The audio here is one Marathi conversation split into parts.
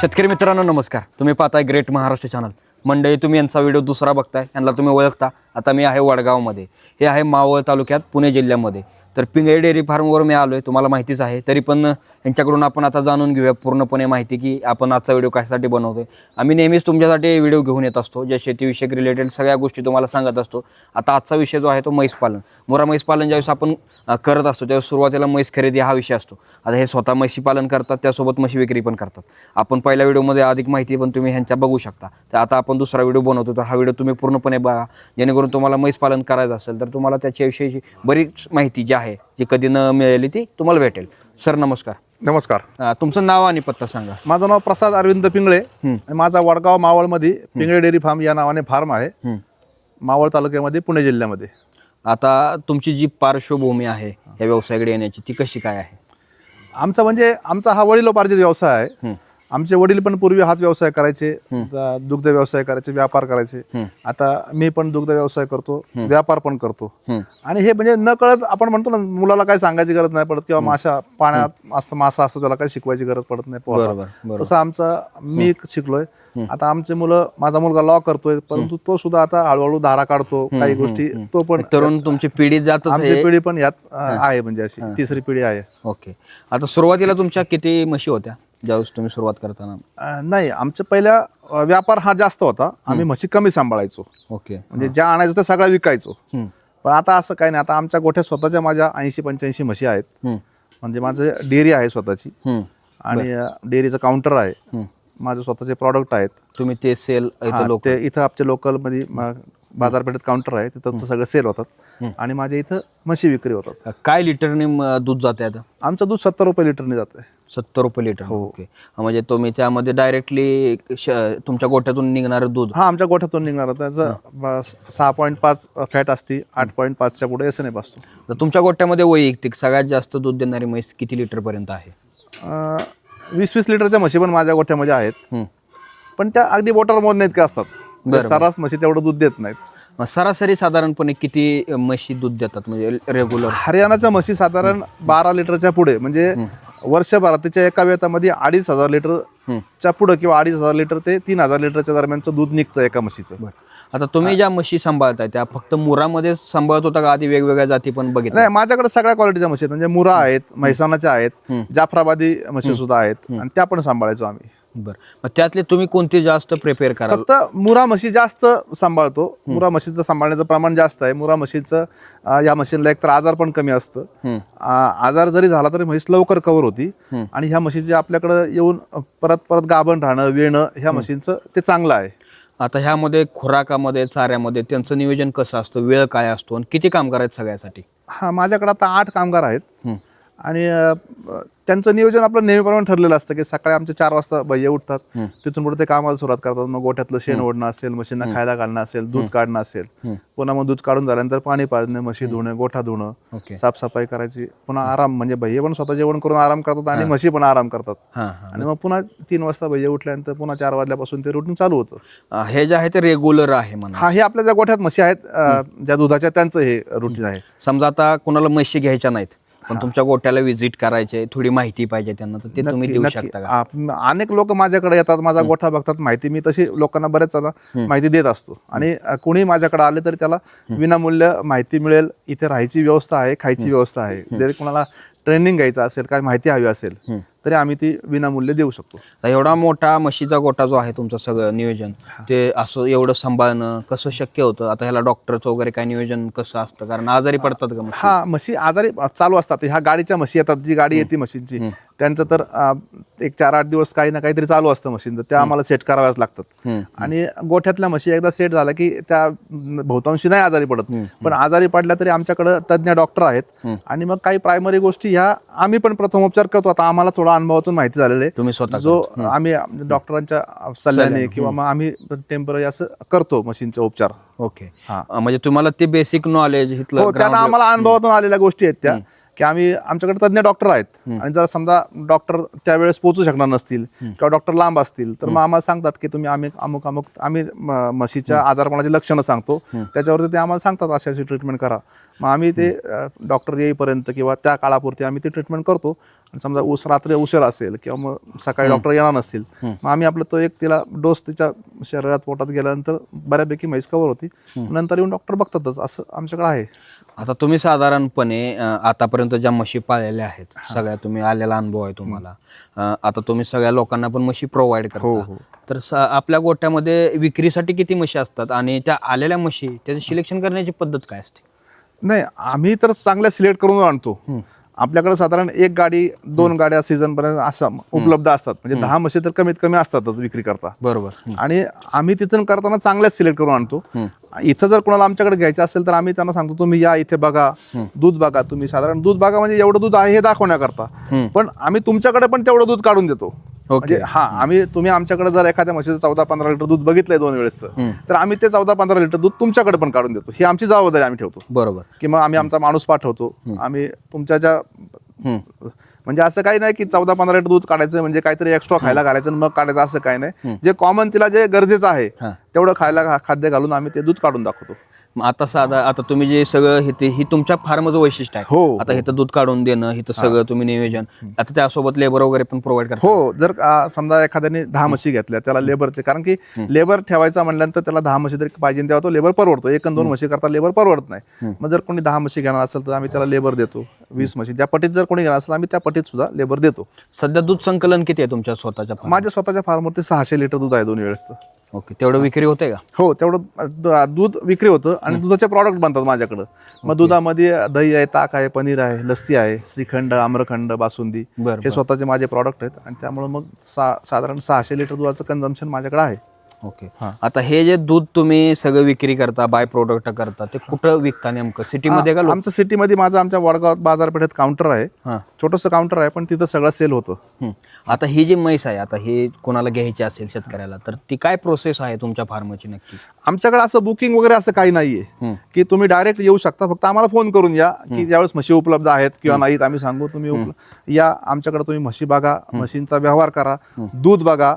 शेतकरी मित्रांनो नमस्कार. तुम्ही पाहताय ग्रेट महाराष्ट्र चॅनल. मंडळी तुम्ही यांचा व्हिडिओ दुसरा बघताय यांना तुम्ही ओळखता. आता मी आहे वडगावमध्ये. हे आहे मावळ तालुक्यात पुणे जिल्ह्यामध्ये. तर पिंगळे डेअरी फार्मवर मी आलो आहे तुम्हाला माहितीच आहे. तरी पण यांच्याकडून आपण आता जाणून घेऊया पूर्णपणे माहिती की आपण आजचा व्हिडिओ कशासाठी बनवतो आम्ही नेहमीच तुमच्यासाठी व्हिडिओ घेऊन येत असतो ज्या शेतीविषयक रिलेटेड सगळ्या गोष्टी तुम्हाला सांगत असतो. आता आजचा विषय जो आहे तो म्हैस पालन. मोरा म्हैस पालन ज्यावेळेस आपण करत असतो त्यावेळेस सुरुवातीला म्हैस खरेदी हा विषय असतो. आता हे स्वतः म्हशी पालन करतात त्यासोबत म्हशी विक्री पण करतात. आपण पहिल्या व्हिडिओमध्ये अधिक माहिती पण तुम्ही ह्यांच्या बघू शकता. तर आता आपण दुसरा व्हिडिओ बनवतो तर हा व्हिडिओ तुम्ही पूर्णपणे बघा. जेणेकरून तुम्हाला म्हैस पालन करायचं असेल तर तुम्हाला त्याच्याविषयीची बरीच माहिती जी आहे जी कधी न मिळाली ती तुम्हाला भेटेल. सर नमस्कार. नमस्कार. अ, तुमचं नाव आणि पत्ता सांगा. माझं नाव प्रसाद अरविंद पिंगळे. आणि माझा वडगाव मावळमध्ये पिंगळे डेअरी फार्म या नावाने फार्म आहे. मावळ तालुक्यामध्ये पुणे जिल्ह्यामध्ये. आता तुमची जी पार्श्वभूमी आहे या व्यवसायाकडे येण्याची ती कशी काय आहे? आमचा म्हणजे आमचा हा वडिलोपार्जित व्यवसाय आहे. आमचे वडील पण पूर्वी हाच व्यवसाय करायचे दुग्ध व्यवसाय करायचे व्यापार करायचे. आता मी पण दुग्ध व्यवसाय करतो व्यापार पण करतो. आणि हे म्हणजे न कळत आपण म्हणतो ना मुलाला काही सांगायची गरज नाही पडत किंवा माशा पाण्यात असं मासा असतं त्याला काही शिकवायची गरज पडत नाही पोहायला. तसं आमचा मी शिकलोय. आता आमचे मुलं माझा मुलगा लॉ करतोय परंतु तो सुद्धा आता हळूहळू धारा काढतो काही गोष्टी तो पण तरुण तुमची पिढी आमची आहे. पिढी पण यात आहे म्हणजे अशी तिसरी पिढी आहे. ओके. आता सुरुवातीला तुमच्या किती म्हशी होत्या? ज्यावेळेस तुम्ही सुरुवात करताना? अं, नाही आमच्या पहिल्या अं, व्यापार हा जास्त होता. आम्ही म्हशी कमी सांभाळायचो. ओके. म्हणजे ज्या आणायचो त्या सगळ्या विकायचो. पण आता असं काही नाही. आता आमच्या गोठ्यात स्वतःच्या माझ्या ऐंशी पंच्याऐंशी म्हशी आहेत. म्हणजे माझं डेअरी आहे स्वतःची. आणि डेअरीचं काउंटर आहे. माझे स्वतःचे प्रॉडक्ट आहेत. तुम्ही ते सेल हा, लोक ते इथं आमच्या लोकलमध्ये म- बाजारपेठेत काउंटर आहे तिथं सगळं सेल होतात. आणि माझ्या इथं म्हशी विक्री होतात. काय लिटरने म- दूध जाते आता? आमचं दूध सत्तर रुपये लिटरने जातं सत्तर रुपये लिटर ओके म्हणजे तुम्ही त्यामध्ये डायरेक्टली तुमच्या गोठ्यातून निघणारं दूध? हा आमच्या गोठ्यातून निघणार. त्याचं ब- सहा पॉईंट पाच फॅट असते आठ पॉईंट पाचच्या पुढे एस एन असतो. तर तुमच्या गोठ्यामध्ये वैयक्तिक सगळ्यात जास्त दूध देणारी म्हैस किती लिटर पर्यंत आहे? अं, वीस वीस लिटरच्या म्हशी पण माझ्या गोठ्यामध्ये आहेत. हं. पण त्या अगदी बोटर मोडणे इतक्या असतात. म्हणजे सर्रास म्हशी तेवढं दूध देत नाहीत. सरासरी साधारणपणे किती म्हशी दूध देतात? म्हणजे रेग्युलर हरियाणाच्या म्हशी साधारण बारा लिटरच्या पुढे म्हणजे वर्षभरात त्याच्या एका वेतामध्ये अडीच हजार लिटरच्या पुढे किंवा अडीच हजार लिटर ते तीन हजार लिटरच्या दरम्यानचं दूध निघतं एका म्हशीचं. आता तुम्ही ज्या म्हशी सांभाळताय त्या फक्त मुरामध्ये सांभाळत होता का? आधी वेगवेगळ्या जाती पण बघितल्या? नाही माझ्याकडे सगळ्या क्वालिटीच्या म्हशी आहेत. म्हणजे मुरा आहेत म्हैसाणाच्या आहेत जाफराबादी म्हशी सुद्धा आहेत. आणि त्या पण सांभाळायचो आम्ही. बरं. मग त्यातले तुम्ही कोणते जास्त प्रिपेअर कराल? फक्त मुरा म्हशी जास्त सांभाळतो. मुरा म्हशीचं सांभाळण्याचं प्रमाण जास्त आहे. मुरा म्हशीचं अं, या म्हशींना एकतर आजार पण कमी असतं. आ- आजार जरी झाला तरी म्हैस लवकर कव्हर होती. आणि ह्या म्हशीचे आपल्याकडं येऊन परत परत गाभण राहणं वेणं ह्या म्हशींचं ते चांगलं आहे. आता ह्यामध्ये खुराकामध्ये चाऱ्यामध्ये त्यांचं नियोजन कसं असतं? वेळ काय असतो? आणि किती काम करायचं सगळ्यासाठी? हा माझ्याकडे आता आठ कामगार आहेत. आणि त्यांचं नियोजन आपलं नेहमीप्रमाणे ठरलेलं असतं की सकाळी आमचे चार वाजता भैया उठतात. तिथून पुढे ते कामाला सुरुवात करतात. मग गोठ्यातलं शेण ओढणं असेल म्हशींना खायला घालणं असेल दूध काढणं असेल. पुन्हा मग दूध काढून झाल्यानंतर पाणी पाजणं म्हशी धुणं गोठा धुणं साफसफाई करायची. पुन्हा आराम म्हणजे भैया पण स्वतः जेवण करून आराम करतात आणि म्हशी पण आराम करतात. आणि मग पुन्हा तीन वाजता भैया उठल्यानंतर पुन्हा चार वाजल्यापासून ते रुटीन चालू होतं. हे जे आहे ते रेग्युलर आहे हा हे आपल्या ज्या गोठ्यात म्हशी आहेत ज्या दुधाच्या त्यांचं हे रुटीन आहे. समजा आता कोणाला म्हशी घ्यायच्या नाहीत पण तुमच्या गोट्याला व्हिजिट करायचे थोडी माहिती पाहिजे त्यांना तर ते तुम्ही देऊ नक्की. शकता का? आ- अनेक लोक माझ्याकडे येतात माझा गोठा बघतात माहिती मी तशी लोकांना बरेच माहिती देत असतो. आणि अ, कोणी माझ्याकडे आले तरी त्याला विनामूल्य माहिती मिळेल इथे राहायची व्यवस्था आहे खायची व्यवस्था आहे. जरी कोणाला ट्रेनिंग घ्यायचं असेल काय माहिती हवी असेल तरी आम्ही ती विनामूल्य देऊ शकतो. एवढा मोठा म्हशीचा गोटा जो आहे तुमचं सगळं नियोजन ते असं एवढं सांभाळणं कसं शक्य होतं? आता ह्याला डॉक्टरचं वगैरे काय नियोजन कसं असतं? कारण आजारी पडतात का म्हशी? हा म्हशी आजारी चालू असतात. ह्या गाडीच्या म्हशी येतात जी गाडी येते म्हशींची. त्यांचं तर एक चार आठ दिवस काही ना काहीतरी चालू असतं मशीनचं त्या आम्हाला सेट कराव्याच लागतात. आणि गोठ्यातल्या म्हशी एकदा सेट झाल्या की त्या बहुतांशी नाही आजारी पडत. पण आजारी पडल्या तरी आमच्याकडे तज्ज्ञ डॉक्टर आहेत. आणि मग काही प्रायमरी गोष्टी ह्या आम्ही पण प्रथमोपचार करतो. आता आम्हाला थोडा अनुभवातून माहिती झालेलं आहे. तुम्ही स्वतः जो आम्ही डॉक्टरांच्या सल्ल्याने किंवा मग आम्ही टेंपररी असं करतो मशीनचा उपचार. ओके हा. म्हणजे तुम्हाला ते बेसिक नॉलेज ground- आम्हाला अनुभवातून आलेल्या गोष्टी आहेत त्या. की आम्ही आमच्याकडे तज्ज्ञ डॉक्टर आहेत. आणि जर समजा डॉक्टर त्यावेळेस पोहोचू शकणार नसतील किंवा डॉक्टर लांब असतील तर मग आम्हाला सांगतात की तुम्ही आम्ही अमुक अमुक आम्ही म्हशीच्या आजारपणाची लक्षणं सांगतो. त्याच्यावरती ते आम्हाला सांगतात अशी अशी ट्रीटमेंट करा. मग आम्ही ते डॉक्टर येईपर्यंत किंवा त्या काळापुरती आम्ही ते ट्रीटमेंट करतो. आणि समजा उस रात्री उशीर असेल किंवा मग सकाळी डॉक्टर येणार नसतील मग आम्ही आपलं तो एक तिला डोस तिच्या शरीरात पोटात गेल्यानंतर बऱ्यापैकी म्हैस कवर होती. नंतर येऊन डॉक्टर बघतातच असं आमच्याकडे आहे. आता तुम्ही साधारणपणे अं, आतापर्यंत ज्या म्हशी पाळलेल्या आहेत सगळ्या तुम्ही आलेला अनुभव आहे तुम्हाला. अं, आता तुम्ही सगळ्या लोकांना पण म्हशी प्रोव्हाइड हो, करता तर स- आपल्या गोट्यामध्ये विक्रीसाठी किती म्हशी असतात आणि त्या आलेल्या म्हशी त्याचं सिलेक्शन करण्याची पद्धत काय असते? नाही आम्ही तर चांगल्या सिलेक्ट करून आणतो. आपल्याकडे साधारण एक गाडी दोन गाड्या सीझन पर्यंत असं उपलब्ध असतात. म्हणजे दहा म्हशी तर कमीत कमी असतातच विक्री करता. बरोबर. आणि आम्ही तिथून करताना चांगल्याच सिलेक्ट करून आणतो. इथं जर कोणाला आमच्याकडे घ्यायचं असेल तर आम्ही त्यांना सांगतो तुम्ही या इथे बघा. दूध बघा तुम्ही. साधारण दूध बघा म्हणजे एवढं दूध आहे हे दाखवण्याकरता. पण आम्ही तुमच्याकडे पण तेवढं दूध काढून देतो. म्हणजे हा आम्ही तुम्ही आमच्याकडे जर एखाद्या म्हशीचं चौदा पंधरा लिटर दूध बघितलंय दोन वेळेस तर आम्ही ते चौदा पंधरा लिटर दूध तुमच्याकडे पण काढून देतो. ही आमची जबाबदारी आम्ही ठेवतो. बरोबर. की मग आम्ही आमचा माणूस पाठवतो. आम्ही तुमच्या ज्या. म्हणजे असं काही नाही की चौदा पंधरा लिटर दूध काढायचं म्हणजे काहीतरी एक्स्ट्रा खायला घालायचं मग काढायचं असं काही नाही. जे कॉमन तिला जे गरजेचं आहे. तेवढं खायला खाद्य घालून आम्ही ते दूध काढून दाखवतो. मग आता साधा आता तुम्ही जे सगळं हे ते- ही तुमच्या फार्मचं वैशिष्ट्य आहे. हो, आता इथं दूध काढून देणं इथं सगळं तुम्ही नियोजन आता त्यासोबत लेबर वगैरे पण प्रोव्हाइड करता. हो जर आ, समजा एखाद्याने दहा म्हशी घेतल्या त्याला लेबरचे कारण की लेबर ठेवायचा म्हणल्यानंतर त्याला दहा म्हशी तरी पाहिजे तेव्हा तो लेबर परवडतो. एक आणि दोन म्हशी करता लेबर परवडत नाही. मग जर कोणी दहा म्हशी घेणार असेल तर आम्ही त्याला लेबर देतो. वीस म्हशी त्या पटीत जर कोणी घेणार असेल आम्ही त्या पटीत सुद्धा लेबर देतो. सध्या दूध संकलन किती आहे तुमच्या स्वतःच्या? माझ्या स्वतःच्या फार्मवरती सहाशे लिटर दूध आहे दोन वेळेसचं. ओके तेवढं विक्री होते का? हो तेवढं द- दूध विक्री होतं आणि दुधाचे प्रॉडक्ट बनतात माझ्याकडं. मग दुधामध्ये दही आहे ताक आहे पनीर आहे लस्सी आहे श्रीखंड आम्रखंड बासुंदी बरं, हे स्वतःचे माझे प्रॉडक्ट आहेत आणि त्यामुळे मग सा साधारण सहाशे लिटर दुधाचं कन्झम्पन माझ्याकडे आहे. ओके. आता हे जे दूध तुम्ही सगळं विक्री करता बाय प्रोडक्ट करता ते कुठं विकता नेमकं? सिटीमध्ये का लो- आमचं सिटीमध्ये माझं आमच्या वडगाव बाजारपेठेत काउंटर आहे. हां. छोटंसं काउंटर आहे पण तिथं सगळं सेल होतं. आता ही जी म्हैस आहे आता हे कोणाला घ्यायची असेल शेतकऱ्याला तर ती काय प्रोसेस आहे तुमच्या फार्मची नक्की? आमच्याकडे असं बुकिंग वगैरे असं काही नाहीये. की तुम्ही डायरेक्ट येऊ शकता फक्त आम्हाला फोन करून या की ज्यावेळेस म्हशी उपलब्ध आहेत किंवा नाहीत आम्ही सांगू तुम्ही या आमच्याकडे तुम्ही म्हशी बघा म्हशींचा व्यवहार करा दूध बघा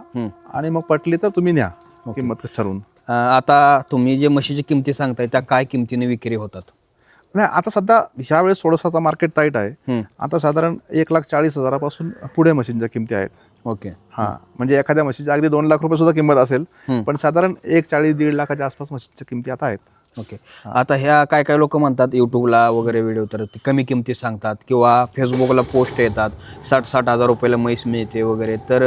आणि मग पटली तर तुम्ही न्या किंमत ठरवून. आता तुम्ही जे म्हशीची किमती सांगताय त्या काय किमतीने विक्री होतात? नाही आता सध्या ह्या वेळेस थोडंसं मार्केट टाईट आहे. आता साधारण एक लाख चाळीस हजारापासून पुढे मशीनच्या किमती आहेत. ओके. हा म्हणजे एखाद्या म्हशीची अगदी दोन लाख रुपये सुद्धा किंमत असेल. पण साधारण एक चाळीस दीड लाखाच्या आसपास म्हशीच्या किमती आता आहेत. ओके. आता ह्या काय काय लोक म्हणतात युट्यूबला वगैरे व्हिडिओ तर ते कमी किमती सांगतात किंवा फेसबुकला पोस्ट येतात साठ साठ हजार रुपयाला म्हैस मिळते वगैरे तर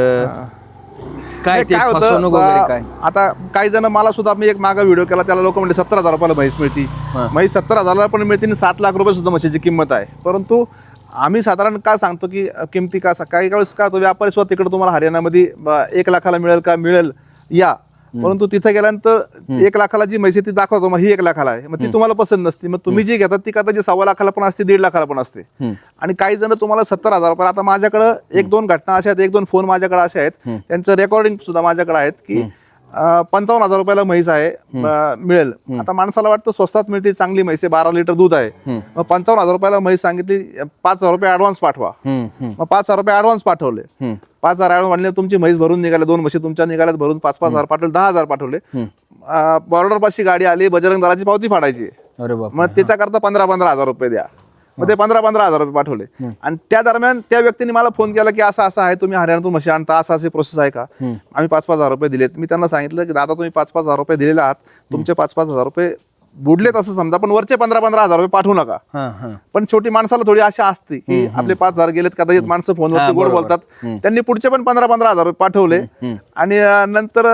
काय ते काय होतं, फसवणूक वगैरे काय? आता काही जण मला सुद्धा मी एक मागा व्हिडिओ केला त्याला लोक म्हणजे सत्तर हजार रुपयाला म्हैस मिळती. हा. म्हैस सत्तर हजाराला पण मिळते आणि सात लाख रुपये सुद्धा म्हशीची किंमत आहे. परंतु आम्ही साधारण काय सांगतो की अं, किमती का काही वेळेस का तो व्यापारी स्वतः तिकडे तुम्हाला हरियाणामध्ये ब- एक लाखाला मिळेल का मिळेल या. परंतु तिथे गेल्यानंतर एक लाखाला जी म्हैस आहे ती दाखवतो मग ही एक लाखाला आहे. मग ती तुम्हाला पसंत नसते. मग तुम्ही जी घेतात ती का जी सव्वा लाखाला पण असते दीड लाखाला पण असते. आणि काही जण तुम्हाला सत्तर हजार रुपये आता माझ्याकडे एक दोन घटना अशा आहेत एक दोन फोन माझ्याकडे असे आहेत. त्यांचं रेकॉर्डिंग सुद्धा माझ्याकडे आहेत की पंचावन्न हजार रुपयाला म्हैस आहे मिळेल. आता माणसाला वाटतं स्वस्तात मिळते चांगली म्हैस आहे बारा लिटर दूध आहे. मग पंचावन्न हजार रुपयाला म्हैस सांगितली पाच हजार रुपये ऍडव्हान्स पाठवा. मग पाच हजार रुपये ऍडव्हान्स पाठवले. पाच हजार ऍडव्हान्स म्हणले तुमची म्हैस भरून निघाले दोन म्हशी तुमच्या निघाल्यात भरून पाच पाच हजार पाठवले दहा हजार पाठवले. बॉर्डर पाशी गाडी आली बजरंग दलाची पावती फाडायची. मग त्याच्याकरता पंधरा पंधरा हजार रुपये द्या. मग ते पंधरा पंधरा हजार रुपये पाठवले. आणि त्या दरम्यान त्या व्यक्तीने मला फोन केला की असं असं आहे तुम्ही हरियाणातून म्हशी आणता असं असे प्रोसेस आहे का? आम्ही पाच पाच हजार रुपये दिलेत. मी त्यांना सांगितलं की दादा तुम्ही पाच पाच हजार रुपये दिलेले आहात. तुमचे पाच पाच हजार रुपये बुडलेत असं समजा पण वरचे पंधरा पंधरा हजार रुपये पाठवू नका. पण छोटी माणसाला थोडी आशा असते की आपले पाच हजार गेलेत कदाचित माणसं फोनवरती गोड. बोलतात. त्यांनी पुढचे पण पंधरा पंधरा हजार रुपये पाठवले. आणि नंतर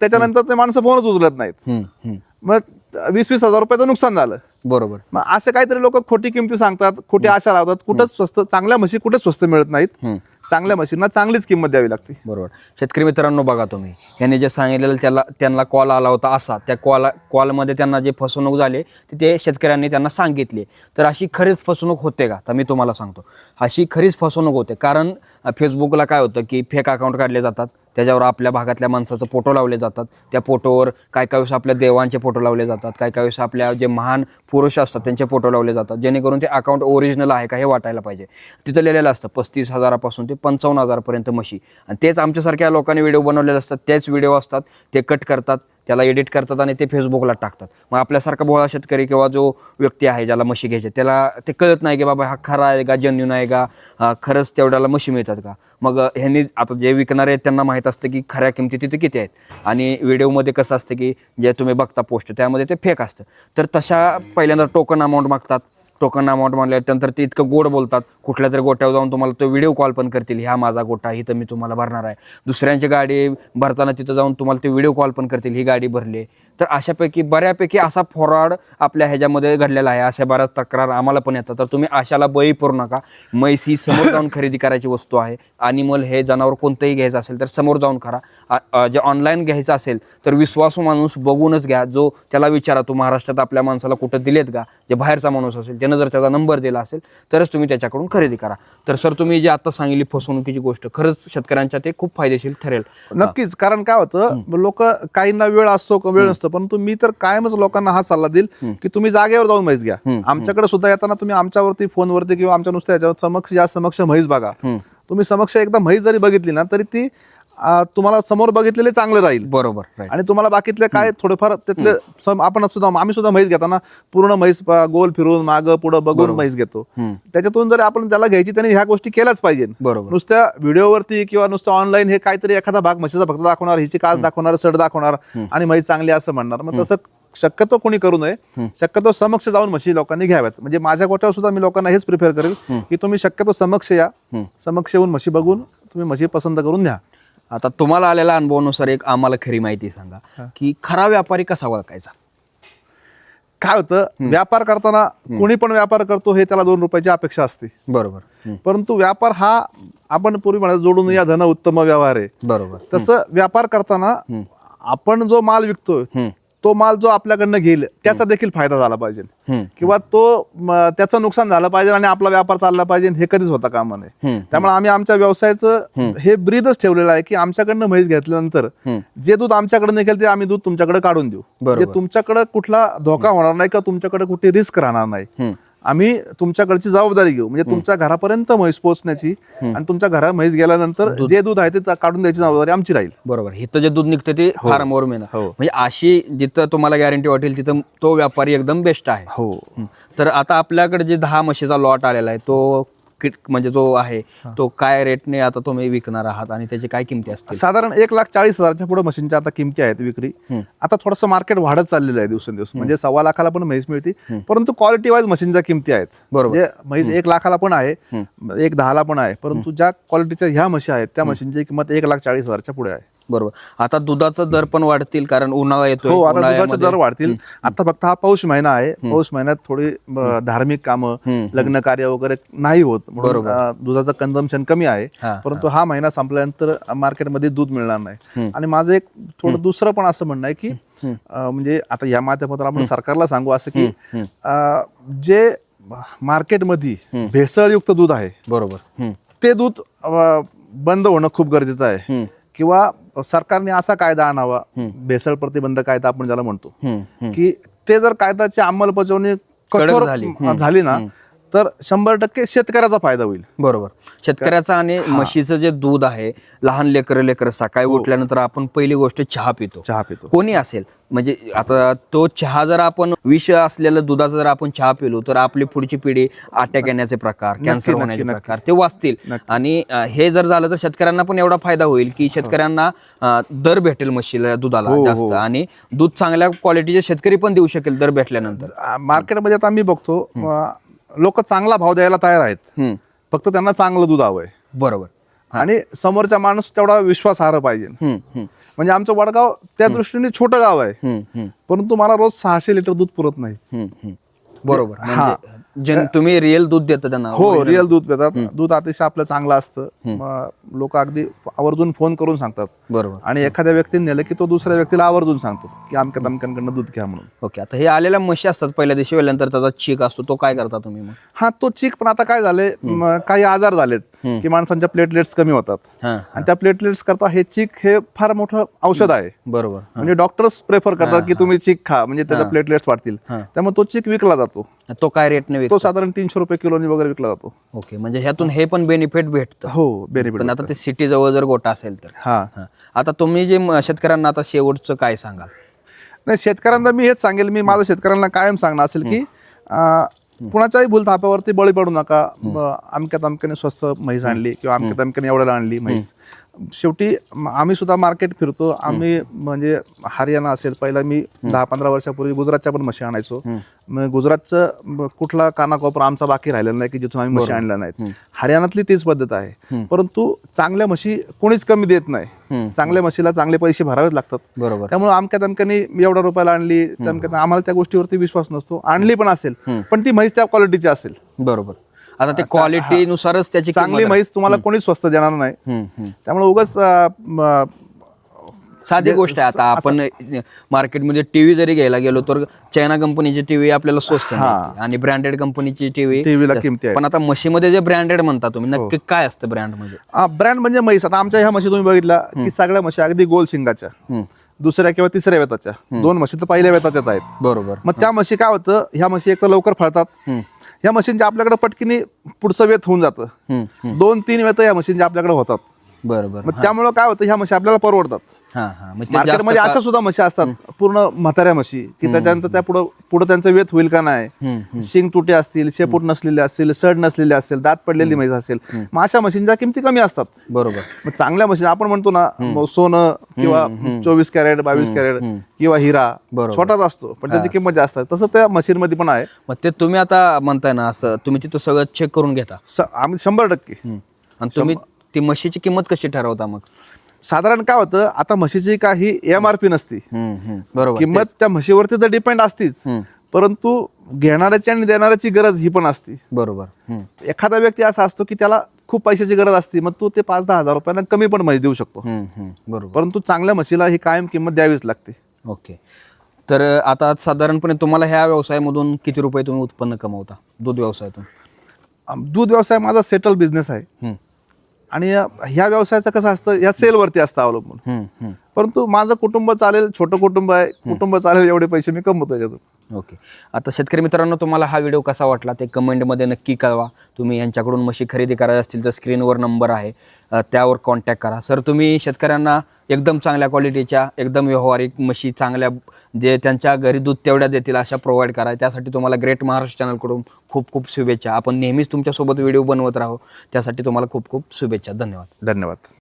त्याच्यानंतर ते माणसं फोनच उचलत नाहीत. मग वीस वीस हजार रुपयाचं नुकसान झालं. बरोबर. मग असे काहीतरी लोक खोटी किमती सांगतात खोटी आशा लावतात कुठंच स्वस्त चांगल्या म्हशी कुठेच स्वस्त मिळत नाहीत. चांगल्या म्हशींना चांगलीच किंमत द्यावी लागते. बरोबर. शेतकरी मित्रांनो बघा तुम्ही यांनी जे सांगितलेलं त्याला त्यांना कॉल आला होता असा त्या कॉल कॉलमध्ये त्यांना जे फसवणूक झाली ते ते शेतकऱ्यांनी त्यांना सांगितले. तर अशी खरीच फसवणूक होते का? तर मी तुम्हाला सांगतो. अशी खरीच फसवणूक होते कारण फेसबुकला काय होतं की फेक अकाउंट काढले जातात. त्याच्यावर आपल्या भागातल्या माणसाचं फोटो लावले जातात. त्या फोटोवर काय काय वेळेस आपल्या देवांचे फोटो लावले जातात. काय काय वेळेस आपल्या जे महान पुरुष असतात त्यांचे फोटो लावले जातात. जेणेकरून ते अकाउंट ओरिजिनल आहे का हे वाटायला पाहिजे. तिथं लिहिलेलं असतं पस्तीस हजारापासून ते पंचावन्न हजारपर्यंत म्हशी. आणि तेच आमच्यासारख्या लोकांनी व्हिडिओ बनवलेले असतात. तेच व्हिडिओ असतात. ते कट करतात. त्याला एडिट करतात आणि ते फेसबुकला टाकतात. मग आपल्यासारखा भोळा शेतकरी किंवा जो व्यक्ती आहे ज्याला म्हशी घ्यायचे त्याला ते कळत नाही की बाबा हा खरा आहे का जन्यून आहे का खरंच तेवढ्याला म्हशी मिळतात का? मग ह्यांनी आता जे विकणारे आहेत त्यांना माहीत असतं की खऱ्या किमती तिथे किती आहेत. आणि व्हिडिओमध्ये कसं असतं की जे तुम्ही बघता पोस्ट त्यामध्ये ते फेक असतं. तर तशा पहिल्यांदा टोकन अमाऊंट मागतात. टोकन अमाऊंट मागल्यानंतर ते इतकं गोड बोलतात. कुठल्या तरी गोट्यावर जाऊन तुम्हाला तो व्हिडिओ कॉल पण करतील. ह्या माझा गोटा इथं मी तुम्हाला भरणार आहे. दुसऱ्यांची गाडी भरताना तिथं जाऊन तुम्हाला ते व्हिडिओ कॉल पण करतील ही गाडी भरली तर अशापैकी बऱ्यापैकी असा फॉरवर्ड आपल्या ह्याच्यामध्ये घडलेला आहे. अशा बऱ्याच तक्रार आम्हाला पण येतात. तर तुम्ही अशाला बळी पडू नका. म्हैस ही समोर जाऊन खरेदी करायची वस्तू आहे. अॅनिमल हे जनावर कोणतंही घ्यायचं असेल तर समोर जाऊन करा. जे ऑनलाईन घ्यायचं असेल तर विश्वासू माणूस बघूनच घ्या. जो त्याला विचारा तू महाराष्ट्रात आपल्या माणसाला कुठं दिलेत का? जे बाहेरचा माणूस असेल त्यानं जर त्याचा नंबर दिला असेल तरच तुम्ही त्याच्याकडून खरेदी करा. तर सर तुम्ही जे आता सांगितली फसवणुकीची गोष्ट खरंच शेतकऱ्यांच्या ते खूप फायदेशीर ठरेल. नक्कीच कारण काय होतं लोक काहींना वेळ असतो का वेळ नसतो परंतु मी तर कायमच लोकांना हा सल्ला देईल की तुम्ही जागेवर जाऊन म्हैस घ्या. आमच्याकडे सुद्धा येताना तुम्ही आमच्यावरती फोनवरती किंवा आमच्या नुसत्या याच्यावर समक्ष या समक्ष म्हैस बघा. तुम्ही समक्ष एकदा म्हैस जरी बघितली ना तरी ती आ, तुम्हाला समोर बघितलेले चांगलं राहील. बरोबर आणि तुम्हाला बाकीतले काय थोडेफार त्यातले सम- आपण सुद्धा आम्ही सुद्धा म्हैस घेताना पूर्ण म्हैस गोल फिरून मागं पुढं बघून म्हैस घेतो. त्याच्यातून जर आपण ज्याला घ्यायची त्यांनी ह्या गोष्टी केल्याच पाहिजे बरोबर. नुसत्या व्हिडिओवरती किंवा नुसतं ऑनलाईन हे काहीतरी एखादा भाग म्हशीचा फक्त दाखवणार हिची काच दाखवणार सड दाखवणार आणि म्हैस चांगली असं म्हणणार. मग तसं शक्यतो कोणी करू नये. शक्यतो समक्ष जाऊन म्हशी लोकांनी घ्याव्यात. म्हणजे माझ्या गोट्यावर सुद्धा मी लोकांना हेच प्रिफर करेल की तुम्ही शक्यतो समक्ष या. समक्ष येऊन म्हशी बघून तुम्ही म्हशी पसंत करून घ्या आता तुम्हाला आलेल्या अनुभवानुसार एक आम्हाला खरी माहिती सांगा की खरा व्यापारी कसा ओळखायचा? काय होतं व्यापार करताना कोणी पण व्यापार करतो हे त्याला दोन रुपयाची अपेक्षा असते. बरोबर. परंतु व्यापार हा आपण पूर्वी म्हणा जोडून या धन उत्तम व्यवहार आहे. बरोबर. तसं व्यापार करताना आपण जो माल विकतोय. तो माल जो आपल्याकडनं घेईल त्याचा देखील फायदा झाला पाहिजे. किंवा तो त्याचं नुकसान झालं पाहिजे आणि आपला व्यापार चालला पाहिजे हे कधीच होता कामा नये. त्यामुळे आम्ही आमच्या व्यवसायाचं हे ब्रीदच ठेवलेलं आहे की आमच्याकडनं म्हैस घेतल्यानंतर जे दूध आमच्याकडे निघेल ते आम्ही दूध तुमच्याकडे काढून देऊ. म्हणजे तुमच्याकडे कुठला धोका होणार नाही का तुमच्याकडे कुठली रिस्क राहणार नाही. आम्ही तुमच्याकडची जबाबदारी घेऊ. म्हणजे तुमच्या घरापर्यंत म्हैस पोहोचण्याची आणि तुमच्या घरा म्हैस गेल्यानंतर जे दूध आहे ते काढून द्यायची जबाबदारी आमची राहील. बरोबर. इथं जे दूध निघतं ते फार्मवर मिळणार हो. म्हणजे अशी जिथं तुम्हाला गॅरंटी वाटेल तिथं तो व्यापारी एकदम बेस्ट आहे. हो. हं. तर आता आपल्याकडे जे दहा म्हशीचा लॉट आलेला आहे तो किट म्हणजे जो आहे तो काय रेटने आता तुम्ही विकणार आहात आणि त्याची काय किमती असतील? साधारण एक लाख चाळीस हजारच्या पुढे मशीनच्या आता किमती आहेत विक्री. आता थोडंसं मार्केट वाढत चाललेलं आहे दिवसेंदिवस. म्हणजे सव्वा लाखाला पण म्हैस मिळते. परंतु क्वालिटी वाईज मशीनच्या किमती आहेत. बरोबर. म्हणजे म्हैस एक लाखाला पण आहे एक दहाला पण आहे. परंतु ज्या क्वालिटीच्या ह्या म्हशी आहेत त्या मशीनची किंमत एक लाख चाळीस हजारच्या पुढे आहे. बरोबर. आता दुधाचा दर पण वाढतील कारण उन्हाळा येतोय हो आता दुधाचे दर वाढतील. आता फक्त हा पौष महिना आहे. पौष महिन्यात थोडी धार्मिक कामं लग्न कार्य वगैरे नाही होत. अ, दुधाचं कन्झम्पन कमी आहे. परंतु हा. महिना संपल्यानंतर मार्केटमध्ये दूध मिळणार नाही. आणि माझं एक थोडं दुसरं पण असं म्हणणं आहे की म्हणजे आता या माध्यमातून आपण सरकारला सांगू असं की जे मार्केटमध्ये भेसळयुक्त दूध आहे बरोबर. ते दूध बंद होणं खूप गरजेचं आहे. किंवा सरकारने असा कायदा आणावा भेसळ प्रतिबंध कायदा आपण ज्याला म्हणतो. की ते जर कायद्याची अंमलबजावणी कठोर झाली. झाली ना तर शंभर टक्के शेतकऱ्याचा फायदा होईल. बरोबर. शेतकऱ्याचं आणि म्हशीचं जे दूध आहे लहान लेकरं लेकरं सकाळी उठल्यानंतर आपण पहिली गोष्ट चहा पितो. चहा पितो. कोणी असेल म्हणजे आता तो चहा जर आपण विष असलेलं दुधाचा जर आपण चहा पिलो तर आपली पुढची पिढी अटॅक येण्याचे प्रकार कॅन्सर होण्याचे प्रकार ते वाचतील. आणि हे जर झालं तर शेतकऱ्यांना पण एवढा फायदा होईल की शेतकऱ्यांना दर भेटेल म्हशीला दुधाला जास्त. आणि दूध चांगल्या क्वालिटीचे शेतकरी पण देऊ शकेल दर भेटल्यानंतर. मार्केटमध्ये आता आम्ही बघतो लोक चांगला भाव द्यायला तयार आहेत. फक्त त्यांना चांगलं दूध हवंय. बरोबर. आणि समोरचा माणूस तेवढा विश्वासार्ह पाहिजे. म्हणजे आमचं वडगाव त्या दृष्टीने छोटं गाव आहे. परंतु मला रोज सहाशे लिटर दूध पुरत नाही. बरोबर. म्हणजे जे तुम्ही रिअल दूध देता त्यांना हो रिअल दूध पितात दूध अतिशय आपलं चांगलं असतं. लोक अगदी आवर्जून फोन करून सांगतात. बरोबर. आणि एखाद्या व्यक्तीने नेलं की तो दुसऱ्या व्यक्तीला आवर्जून सांगतो की आमक्या तमक्यांकडनं दूध घ्या म्हणून. ओके आता हे आलेल्या म्हशी असतात पहिल्या दिवशी वेळेनंतर त्याचा चीक असतो तो काय करता तुम्ही मग? हा तो चीक पण आता काय झाले काही आजार झालेत. की माणसांच्या प्लेटलेट्स कमी होतात. हां आणि त्या प्लेटलेट्स करता हे चिक हे फार मोठं औषध आहे. बरोबर म्हणजे डॉक्टर्स प्रेफर करतात की तुम्ही चिक खा म्हणजे त्याच्या प्लेटलेट्स वाढतील. त्यामुळे तो चिक विकला जातो. तो काय रेटने तो साधारण तीनशे रुपये किलोनी वगैरे विकला जातो. ओके म्हणजे ह्यातून हे पण बेनिफिट भेटतं. हो बेनिफिट आता ते सिटी जवळ जर गोटा असेल तर. हा. आता तुम्ही जे शेतकऱ्यांना आता शेवटचं काय सांगाल? नाही शेतकऱ्यांना मी हेच सांगेल. मी माझं शेतकऱ्यांना कायम सांगणं असेल की कुणाच्याही भूलथापावरती बळी पडू नका. अमक्या तमक्याने स्वस्त म्हैस आणली किंवा अमक्या तमक्याने एवढ्याला आणली म्हैस. शेवटी आम्ही सुद्धा मार्केट फिरतो. आम्ही म्हणजे हरियाणा असेल पहिला मी दहा पंधरा वर्षापूर्वी गुजरातच्या पण म्हशी आणायचो. मग गुजरातचं कुठला कानाकोपरा आमचा बाकी राहिलेला नाही की जिथून आम्ही म्हशी आणल्या नाहीत. हरियाणातली तीच पद्धत आहे. परंतु चांगल्या म्हशी कोणीच कमी देत नाही. चांगल्या म्हशीला चांगले पैसे भरावेच लागतात. बरोबर. त्यामुळे अमक्या तमक्याने एवढ्या रुपयाला आणली. तमक्या आम्हाला त्या गोष्टीवरती विश्वास नसतो. आणली पण असेल पण ती म्हैस त्या क्वालिटीची असेल. बरोबर. आता ते क्वालिटी नुसारच त्याची चांगली म्हैस तुम्हाला कोणीच स्वस्त देणार नाही. त्यामुळे उगाच साधी गोष्ट आहे आता आपण मार्केटमध्ये टीव्ही जरी घ्यायला गेलो तर चायना कंपनीची टीव्ही आपल्याला स्वस्त आणि ब्रँडेड कंपनीची टीव्ही टीव्हीला किमती पण आता म्हशीमध्ये जे ब्रँडेड म्हणता तुम्ही नक्की काय असतं ब्रँडमध्ये ब्रँड म्हणजे म्हैस. आता आमच्या ह्या म्हशी तुम्ही बघितल्या की सगळ्या म्हशी अगदी गोल शिंगाच्या. दुसऱ्या किंवा तिसऱ्या वेताच्या. दोन म्हशी तर पहिल्या वेताच्याच आहेत. बरोबर. मग त्या म्हशी काय होतं ह्या म्हशी एक तर लवकर फळतात. ह्या म्हशींच्या आपल्याकडे पटकीने पुढचं वेत होऊन जातं. दोन तीन वेत या म्हशींच्या आपल्याकडे होतात. बरोबर. मग त्यामुळं काय होतं ह्या म्हशी आपल्याला परवडतात. मार्केटमध्ये अशा सुद्धा म्हशी असतात पूर्ण म्हाताऱ्या म्हशी की त्याच्यानंतर त्या पुढं पुढे त्यांचं वेत होईल का नाही? शिंग तुटे असतील शेपूट नसलेले असतील सड नसलेले असतील दात पडलेली म्हैस असेल मग अशा म्हशींच्या किमती कमी असतात. बरोबर. मग चांगल्या म्हशी आपण म्हणतो ना सोनं किंवा चोवीस कॅरेट बावीस कॅरेट किंवा हिरा. छोटाच असतो पण त्याची किंमत जास्त आहे. तसं त्या म्हशींमध्ये पण आहे. मग ते तुम्ही आता म्हणताय ना असं तुम्ही तिथं सगळं चेक करून घेता. आम्ही शंभर टक्के. आणि तुम्ही ती म्हशीची किंमत कशी ठरवता मग? साधारण काय होतं आता म्हशीची काही एम आर पी नसती. बरोबर किंमत त्या म्हशीवरती तर डिपेंड असतीच. परंतु घेणाऱ्याची आणि देणाऱ्याची गरज ही पण असते. बरोबर. एखादा व्यक्ती असा असतो की त्याला खूप पैशाची गरज असते मग तो ते पाच दहा हजार रुपयांना कमी पण म्हैस देऊ शकतो. बरोबर. परंतु चांगल्या म्हशीला ही कायम किंमत द्यावीच लागते. ओके. तर आता साधारणपणे तुम्हाला ह्या व्यवसायामधून किती रुपये तुम्ही उत्पन्न कमवता? दूध व्यवसायातून? दूध व्यवसाय माझा सेटल बिझनेस आहे. आणि ह्या व्यवसायाचं कसं असतं या सेलवरती असतं अवलंबून. परंतु माझं कुटुंब चालेल छोटं कुटुंब आहे कुटुंब चालेल एवढे पैसे मी कमवतो याच्यातून. ओके. आता शेतकरी मित्रांनो तुम्हाला हा व्हिडिओ कसा वाटला ते कमेंटमध्ये नक्की कळवा. तुम्ही यांच्याकडून म्हशी खरेदी करायची असतील तर स्क्रीनवर नंबर आहे. त्यावर कॉन्टॅक्ट करा. सर तुम्ही शेतकऱ्यांना एकदम चांगल्या क्वालिटीच्या एकदम व्यवहारिक म्हशी चांगल्या जे त्यांच्या घरी दूध तेवढ्या देतील अशा प्रोव्हाइड करा. त्यासाठी तुम्हाला ग्रेट महाराष्ट्र चॅनलकडून खूप खूप शुभेच्छा. आपण नेहमीच तुमच्यासोबत व्हिडिओ बनवत राहू. त्यासाठी तुम्हाला खूप खूप शुभेच्छा. धन्यवाद. धन्यवाद.